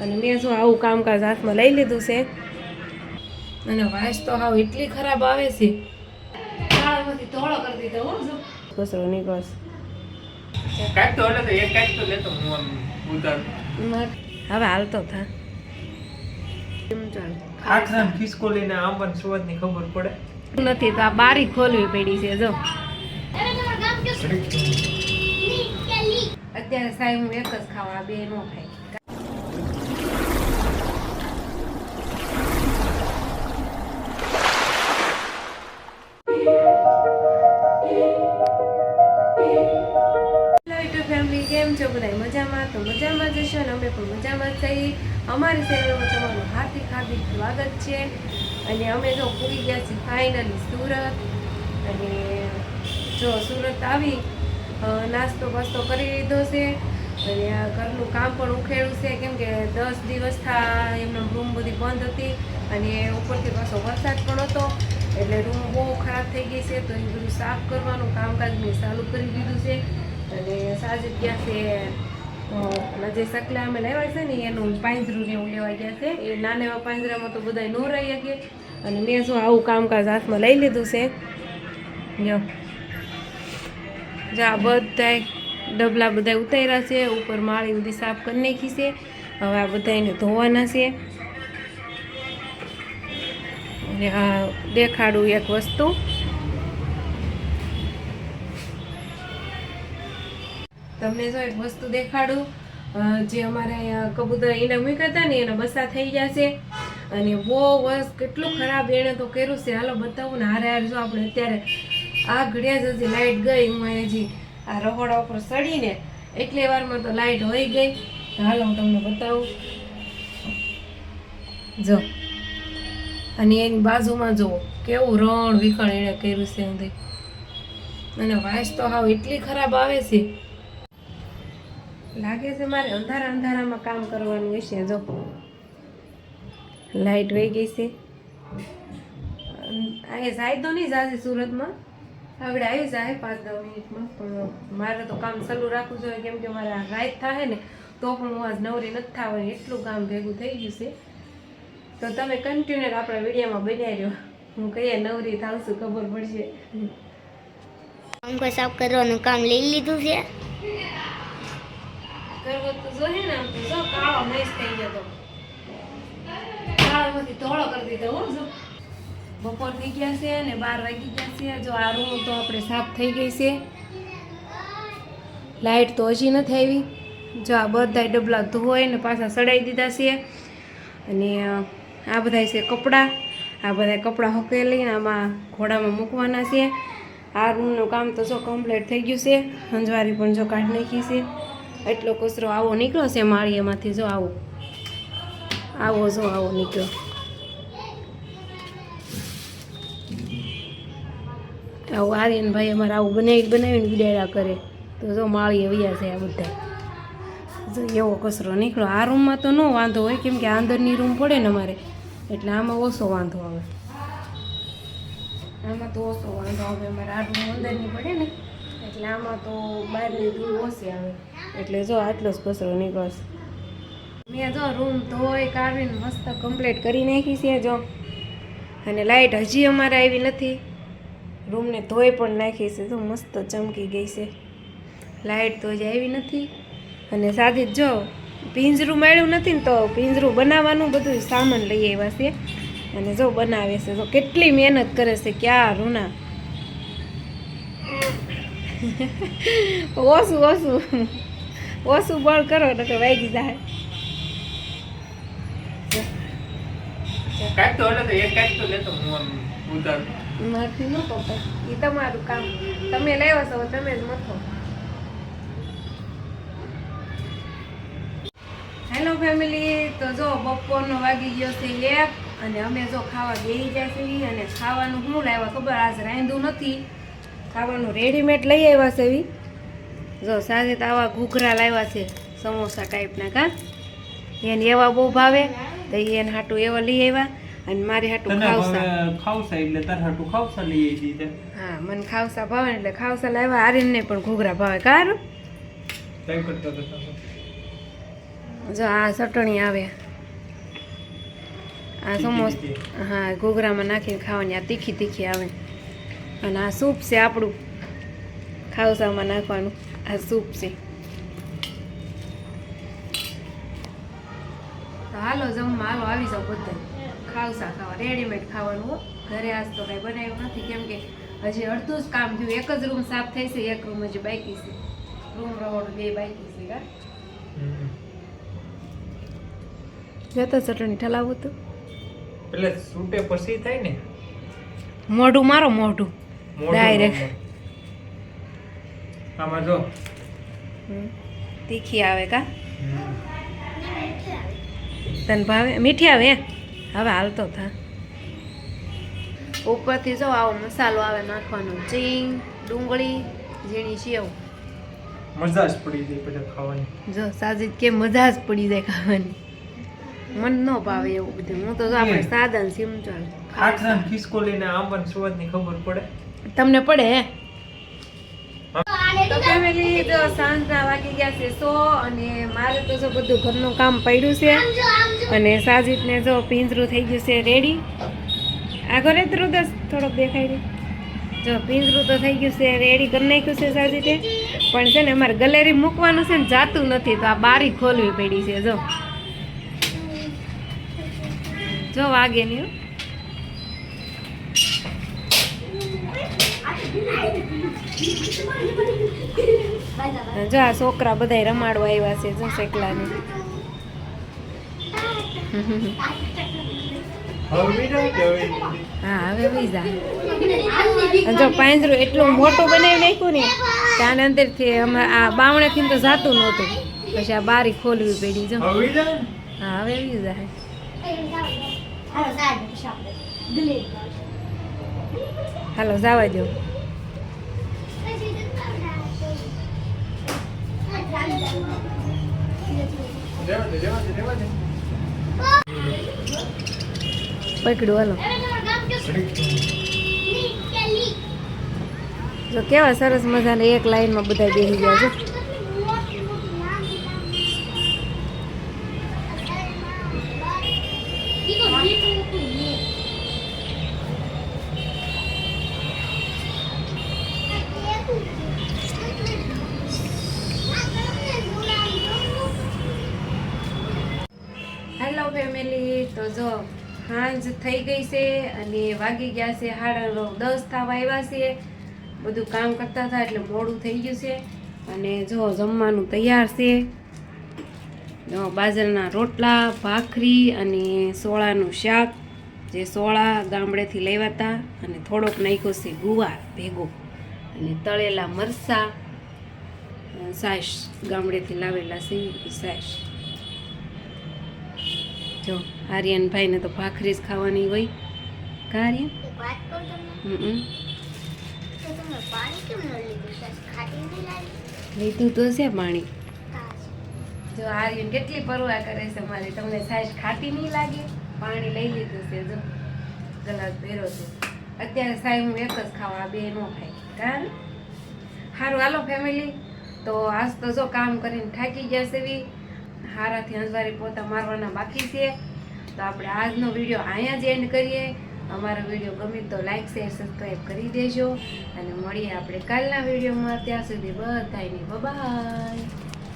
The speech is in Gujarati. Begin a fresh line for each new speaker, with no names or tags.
અને મેં શું આવું કામકાજ હાથમાં લઈ લીધું છે. અને વાસ તો હાવ એટલી ખરાબ આવે છે. કસરો ધોળો કરી દીધો હો જો. કચરો નીકળશે
તો એટલે તો આમ
હવે થા.
આખરામ ખિસકોલીને આંબાની સ્વાદની ખબર પડે.
નથી તો આ બારી ખોલવી પડી છે જો. અત્યારે સાહેબ હું એક જ ખાવા આ બે નો ખાય. મજામાં જ અમારી ચેનલમાં તમારું હાર્દિક હાર્દિક સ્વાગત છે. અને અમે જો પૂરી ગયા છીએ ફાઇનલી સુરત. અને જો સુરત આવી નાસ્તો બાસ્તો કરી લીધો છે. અને આ ઘરનું કામ પણ ઉખેડ્યું છે. કેમ કે દસ દિવસ થા એમનો રૂમ બધી બંધ હતી. અને ઉપરથી પાછો વરસાદ પણ હતો. એટલે રૂમ બહુ ખરાબ થઈ ગઈ છે. તો એ બધું સાફ કરવાનું કામકાજ મેં ચાલુ કરી દીધું છે. અને સાજે ગયા છે અ, જે સકલા અમે લેવા છે ને એનું પાંજરું ને એવું લેવા ગયા છે. એ નાના એવા પાંજરામાં તો બધા ન રહી શકીએ અને મેં શું આવું કામકાજ હાથમાં લઈ લીધું છે. જો. જા બધાય ડબલા બધા ઉતાર્યા છે. ઉપર માળી બધી સાફ કરી નાખી છે. હવે આ બધાને ધોવાના છે. અને આ દેખાડું એક વસ્તુ. તમને જો એક વસ્તુ દેખાડું. જે અમારે અહીંયા કબૂતર એને મૂક્યા ને, એને બસા થઈ ગયા છે. અને બહુ બસ કેટલું ખરાબ એણે તો કર્યું છે. હાલો બતાવું ને, હારે હારે જો આપણે અત્યારે આ ઘડિયા જ હજી લાઇટ ગઈ, હું હજી આ રહોડા ઉપર સડીને એટલી વારમાં તો લાઇટ હોઈ ગઈ. હાલો હું તમને બતાવું. જો, અને એની બાજુમાં જુઓ, કેવું રણ વિખણ એણે કર્યું છે અને વાસ તો હાવ એટલી ખરાબ આવે છે. લાગે છે મારે અંધારા અંધારામાં કામ કરવાનું હશે જો. લાઈટ વહી ગઈ છે. અહીંયા જાય તો નહીં જાશે સુરતમાં. આપણે આવી જાય પાંચ દસ મિનિટમાં, પણ મારે તો કામ ચાલુ રાખવું જોઈએ, કેમ કે મારે રાત થાય ને, તો પણ હું આજ નવરી નથી થવાની એટલું કામ ભેગું થઈ ગયું છે. તો તમે કન્ટિન્યુ આપણા વિડીયોમાં બનાવી રહ્યો. હું કહીએ નવરી થાવ છું ખબર પડશે.
પંખો સાફ કરવાનું કામ લઈ લીધું છે.
કરવો તો જોઈએ ને આમ તો જો કાળો મેસ થઈ જતો કાળામાંથી ધોળો કરી દીધો હો, જો. બપોર થઈ ગયા છે ને બાર વાગી ગયા છે. જો આ રૂમ તો આપણે સાફ થઈ ગઈ છે. લાઈટ તો હજી નથી આવી. જો આ બધા ડબલા ધોઈ ને પાછા સડાઈ દીધા છે. અને આ બધા છે કપડાં. આ બધા કપડાં હકેલીને આમાં ઘોડામાં મૂકવાના છે. આ રૂમનું કામ તો જો કમ્પ્લીટ થઈ ગયું છે. અંજવારી પણ જો કાઢી નાખી છે. એટલો કચરો આવો નીકળ્યો છે માળીએમાંથી જો આવો. આવો જો આવો નીકળ્યો. આવું આર્યનભાઈ અમારે આવું બનાવી બનાવીને વિડાડ્યા કરે. તો જો માળીએ વૈયા છે આ બધા. જો એવો કચરો નીકળ્યો. આ રૂમમાં તો ન વાંધો હોય, કેમ કે અંદરની રૂમ પડે ને અમારે. એટલે આમાં ઓછો વાંધો આવે. આમાં તો ઓછો વાંધો આવે. અમારે આ રૂમ અંદરની પડે ને. એટલે આમાં તો બહારની ધૂળ ઓછી આવે. એટલે જો આટલો જ કચરો નીકળશે. મેં જો રૂમ ધોઈ કાઢીને મસ્ત કમ્પ્લીટ કરી નાખી છે જો. અને લાઇટ હજી અમારે આવી નથી. રૂમને ધોઈ પણ નાખી છે તો મસ્ત ચમકી ગઈ છે. લાઇટ તો હજી આવી નથી. અને સાદી જ પિંજરું મળ્યું નથી ને તો પિંજરું બનાવવાનું બધું સામાન લઈ આવ્યા છે. અને જો બનાવે છે તો કેટલી મહેનત કરે છે, ક્યાં રૂના. ઓછું ઓછું. ઓછું બળ કરો એટલે વાગી જાય.
કાંઈક તો એટલે તો એક કાંઈક તો લેતો હું આમ ઉધાર.
મારથી ન પપ્પા એ તમારું કામ. તમે લેવા છો તમે જ મથો. હેલો ફેમિલી તો જો બપોરનો વાગી ગયો છે એક અને અમે જો ખાવા બેસી જાય છીએ અને ખાવાનું શું લાવ્યા ખબર? આજ રાંધું નથી. ખાવાનું રેડીમેડ લઈ આવ્યા છે એવી. જો સાથે તો આવા ઘૂઘરા લાવ્યા છે સમોસા ટાઈપના કા. એને એવા બહુ ભાવે તો એને હાટું એવા લઈ આવ્યા અને મારી હાટું ખાવસા
ખાવસા એટલે તાર હાટું ખાવસા લઈ આવી દીધા
હા મને ખાવસા ભાવે એટલે ખાવસા લાવ્યા. આર્યનને પણ ઘૂઘરા ભાવે કાર? જો આ ચટણી આવે. આ સમોસ હા ઘૂઘરામાં નાખીને ખાવાની આ તીખી તીખી આવે. અને આ સૂપ છે આપણું. ખાવસામાં નાખવાનું. આ સૂપ છે. તો હાલો જમવા હાલો આવી જાઓ બધા ખાવસા ખાવા રેડીમેડ ખાવાનું હો. ઘરે આજ તો કાંઈ બનાવ્યું નથી કેમ કે હજી અડધું જ કામ થયું. એક જ રૂમ સાફ થઈ છે એક રૂમ હજી બાકી છે. રૂમ રહોડ બે બાકી છે કા? જતો ચટણી ઠલાવું તું
એટલે સૂટે પછી થાય ને?
મોઢું મારો મોઢું. Direct.
આમાં જો.
તીખી આવે કા? તને ભાવે? મીઠી આવે હવે હાલતો થા. ઉપરથી જો આવો મસાલો આવે નાખવાનો. ચીંગ ડુંગળી ઝીણી સેવ.
મજા જ પડી જાય બધા ખાવાની.
જો સાજી કે મજા જ પડી જાય ખાવાની. મન ન ભાવે એવું બધું. હું તો આપણે. સાદા સિમચા
ખાખરા ને ખિસકોલીને આંબાની સ્વાદની ખબર પડે?
તમને પડે તો ફેમિલી તો સાંજના વાગી ગયા છે સો અને મારે તો જો બધું ઘરનું કામ પડ્યું છે. અને સાજીદને જો પિંજરું થઈ ગયું છે રેડી આ ઘરે દસ થોડોક દેખાય છે જો પિંજરું તો થઈ ગયું છે રેડી કરી નાખ્યું છે સાજીદે. પણ છે ને અમારે ગલેરી મૂકવાનું છે ને જાતું નથી, તો આ બારી ખોલવી પડી છે, જો. જો વાગે નહીં જો આ છોકરા બધા રમાડવા આવ્યા છે, જો શેકલાને. હા, હવે બીજા જો. પાંજરું એટલું મોટું બનાવી નાખ્યું ને ત્યાં અંદરથી અમારે આ બાવણેથી તો જાતું નહોતું. પછી આ બારી ખોલવી પડી, જો. હા, હવે બીજા હાલો, જવા દો
રેવા દે રેવા દે રેવા દે
પકડું હાલો. જો કેવા સરસ મજાને એક લાઈનમાં બધા બેસી ગયા છે. સાંજ થઈ ગઈ છે અને વાગી ગયા છે સાડા દસ થવા આવ્યા છે. બધું કામ કરતા હતા એટલે મોડું થઈ ગયું છે. અને જો જમવાનું તૈયાર છે. જો બાજરાના રોટલા, ભાખરી અને સોળાનું શાક, જે સોળા ગામડેથી લેવા હતા અને થોડોક નાખ્યો છે ગુવાર ભેગો અને તળેલા મરચાં સાસ ગામડેથી લાવેલા છે એ સાસ જો આર્યન ભાઈને તો ભાખરી જ ખાવાની હોય. કા આર્યન લીધું? તો છે પાણી. જો આર્યન કેટલી પરવા કરે છે મારી? તમને સાઈઝ ખાટી નહીં લાગે? પાણી લઈ લીધું છે જો. ગલાસ પહેરો છે. અત્યારે સાહેબ હું એક જ ખાવા બે ન ખાય. કારણ સારું હાલો ફેમિલી તો આજ તો જો કામ કરીને થાકી ગયા છે એવી હારાથી અંજવારી પોતા મારવાના બાકી છે. તો આપણે આજનો વીડિયો અહીંયા જ એન્ડ કરીએ. અમારો વીડિયો ગમે તો લાઇક શેર સબસ્ક્રાઈબ કરી દેજો. અને મળીએ આપણે કાલના વિડીયોમાં. ત્યાં સુધી બધાની બાય